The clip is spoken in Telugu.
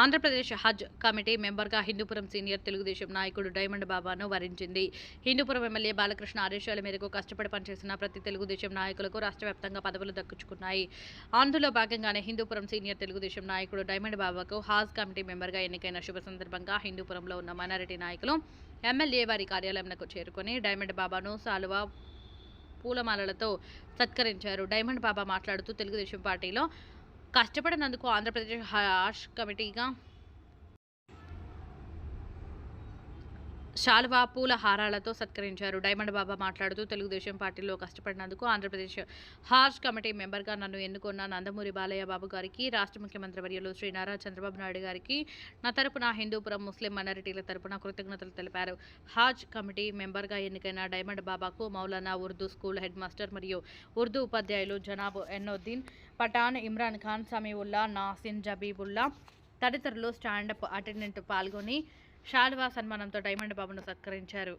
ఆంధ్రప్రదేశ్ హజ్ కమిటీ మెంబర్గా హిందూపురం సీనియర్ తెలుగుదేశం నాయకుడు డైమండ్ బాబాను వరించింది. హిందూపురం ఎమ్మెల్యే బాలకృష్ణ ఆదేశాల మేరకు కష్టపడి పనిచేసిన ప్రతి తెలుగుదేశం నాయకులకు రాష్ట్ర వ్యాప్తంగా పదవులు దక్కించుకున్నాయి. అందులో భాగంగానే హిందూపురం సీనియర్ తెలుగుదేశం నాయకుడు డైమండ్ బాబాకు హాజ్ కమిటీ మెంబర్గా ఎన్నికైన శుభ సందర్భంగా హిందూపురంలో ఉన్న మైనారిటీ నాయకులు ఎమ్మెల్యే వారి కార్యాలయంకు చేరుకొని డైమండ్ బాబాను సాలువా పూలమాలలతో సత్కరించారు. డైమండ్ బాబా మాట్లాడుతూ తెలుగుదేశం పార్టీలో కష్టపడినందుకు ఆంధ్రప్రదేశ్ హాష్ కమిటీగా శాలువా పూల హారాలతో సత్కరించారు. డైమండ్ బాబా మాట్లాడుతూ తెలుగుదేశం పార్టీలో కష్టపడినందుకు ఆంధ్రప్రదేశ్ హార్జ్ కమిటీ మెంబర్గా నన్ను ఎన్నుకున్న నందమూరి బాలయ్య బాబు గారికి రాష్ట్ర ముఖ్యమంత్రి వర్యులు శ్రీ నారా చంద్రబాబు నాయుడు గారికి నా తరపున హిందూపురం ముస్లిం మైనారిటీల తరపున కృతజ్ఞతలు తెలిపారు. హాజ్ కమిటీ మెంబర్గా ఎన్నికైన డైమండ్ బాబాకు Maulana Urdu school head master మరియు ఉర్దూ ఉపాధ్యాయులు జనాబ్ ఎన్నోద్దీన్ పఠాన్ ఇమ్రాన్ ఖాన్ సమీవుల్లా నాసిన్ జబీబుల్లా తదితరులు స్టాండప్ అటెండెంట్ పాల్గొని షాల్వా సన్మానంతో డైమండ్ బాబును సత్కరించారు.